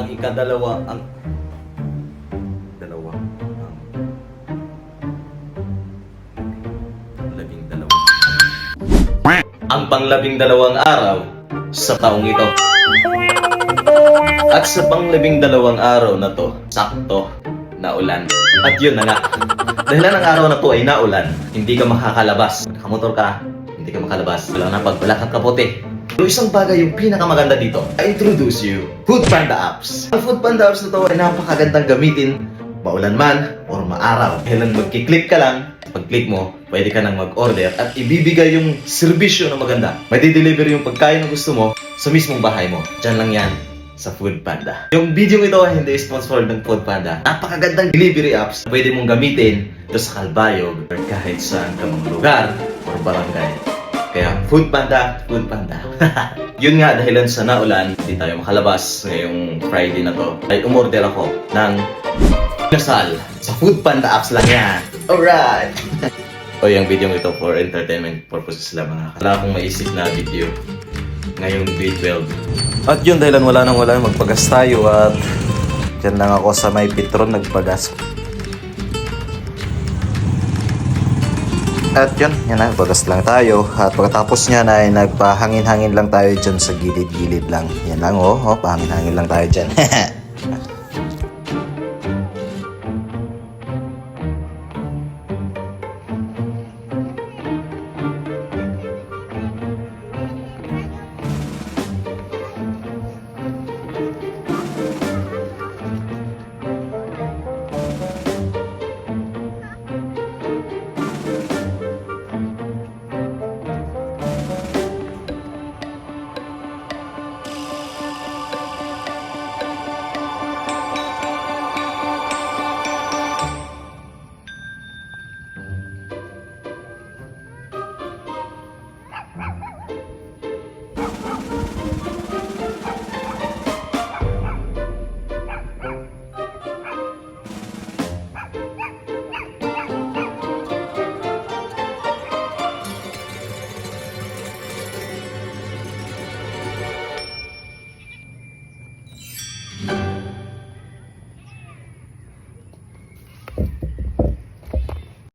ang ikadalawa, ang... Dalawa. Ang labing dalawa. Ang panglabing dalawang araw sa taong ito. At sa panglabing dalawang araw na to, sakto, naulan. At yun na nga. Dahil ang araw na to ay naulan, hindi ka makakalabas. Nakamotor ka, hindi ka makalabas. Wala na pag kapote. Yung isang bagay yung pinakamaganda dito, I introduce you, Food Panda Apps. Ang Food Panda Apps na to ay napakagandang gamitin, maulan man or maaraw. Kailan magkiklik ka lang, pag-click mo, pwede ka nang mag-order at ibibigay yung serbisyo na maganda. May deliver yung pagkain na gusto mo sa mismong bahay mo. Diyan lang yan sa Food Panda. Yung video ito ay hindi sponsored ng Food Panda. Napakagandang delivery apps na pwede mong gamitin dito sa Kalbayog or kahit saan ka mga lugar or barangay. Kaya Food Panda, Food Panda. Yun nga dahilan sa naulan, hindi tayo makalabas ngayong Friday na to. Ay umorder ako ng Nasal sa Food Panda apps lang yan. Alright! o yung video ito for entertainment purposes lang mga Wala akong maisip na video ngayong day 12. At yun, dahilan wala nang wala, magpagas tayo at dyan lang ako sa may Petron nagpagas. At yun, yan na, bagas lang tayo. At pagkatapos niya na ay nagpahangin-hangin lang tayo dyan sa gilid-gilid lang. Yan lang oh, oh pahangin-hangin lang tayo dyan.